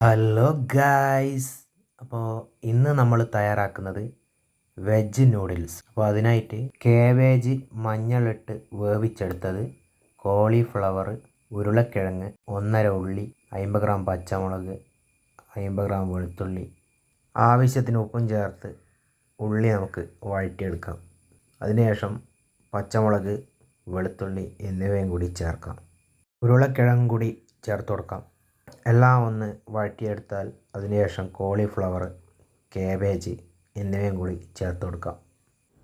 Hello guys അപ്പോൾ ഇന്ന് നമ്മൾ തയ്യാറാക്കുന്നത് വെജ് നൂഡിൽസ് അപ്പോൾ അതിനായിട്ട് കേബേജ് മഞ്ഞളിട്ട് വേവിച്ചെടുത്തത് കോളിഫ്ലവർ ഉരുളക്കിഴങ്ങ് ഒന്നര ഉള്ളി അമ്പത് ഗ്രാം പച്ചമുളക് അമ്പത് ഗ്രാം വെളുത്തുള്ളി. ആവശ്യത്തിന് ഉപ്പും ചേർത്ത് ഉള്ളി നമുക്ക് വഴറ്റിയെടുക്കാം. അതിനുശേഷം പച്ചമുളക് വെളുത്തുള്ളി എന്നിവയും കൂടി ചേർക്കാം. ഉരുളക്കിഴങ്ങും കൂടി ചേർത്ത് കൊടുക്കാം. എല്ലാം ഒന്ന് വഴറ്റിയെടുത്താൽ അതിനുശേഷം കോളിഫ്ലവർ കാബേജ് എന്നിവയും കൂടി ചേർത്ത് കൊടുക്കാം.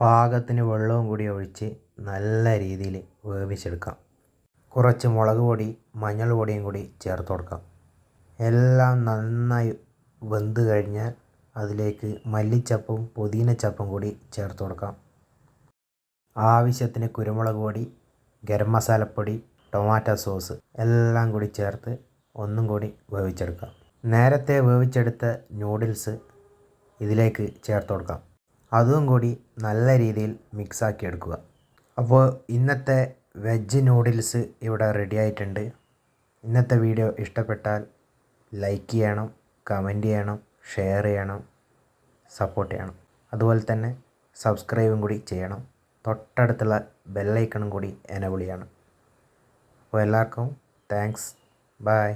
പാകത്തിന് വെള്ളവും കൂടി ഒഴിച്ച് നല്ല രീതിയിൽ വേവിച്ചെടുക്കാം. കുറച്ച് മുളക് പൊടി മഞ്ഞൾ പൊടിയും കൂടി ചേർത്ത് കൊടുക്കാം. എല്ലാം നന്നായി വെന്ത് കഴിഞ്ഞാൽ അതിലേക്ക് മല്ലിച്ചപ്പും പുതിനച്ചപ്പും കൂടി ചേർത്ത് കൊടുക്കാം. ആവശ്യത്തിന് കുരുമുളക് പൊടി ഗരം മസാലപ്പൊടി ടൊമാറ്റോ സോസ് എല്ലാം കൂടി ചേർത്ത് ഒന്നും കൂടി വേവിച്ചെടുക്കാം. നേരത്തെ വേവിച്ചെടുത്ത നൂഡിൽസ് ഇതിലേക്ക് ചേർത്ത് കൊടുക്കാം. അതും കൂടി നല്ല രീതിയിൽ മിക്സാക്കി എടുക്കുക. അപ്പോൾ ഇന്നത്തെ വെജ് നൂഡിൽസ് ഇവിടെ റെഡി ആയിട്ടുണ്ട്. ഇന്നത്തെ വീഡിയോ ഇഷ്ടപ്പെട്ടാൽ ലൈക്ക് ചെയ്യണം കമന്റ് ചെയ്യണം ഷെയർ ചെയ്യണം സപ്പോർട്ട് ചെയ്യണം. അതുപോലെ തന്നെ സബ്സ്ക്രൈബും കൂടി ചെയ്യണം. തൊട്ടടുത്തുള്ള ബെല്ലൈക്കണും കൂടി എനബിൾ ചെയ്യണം. അപ്പോൾ എല്ലാവർക്കും താങ്ക്സ് ബൈ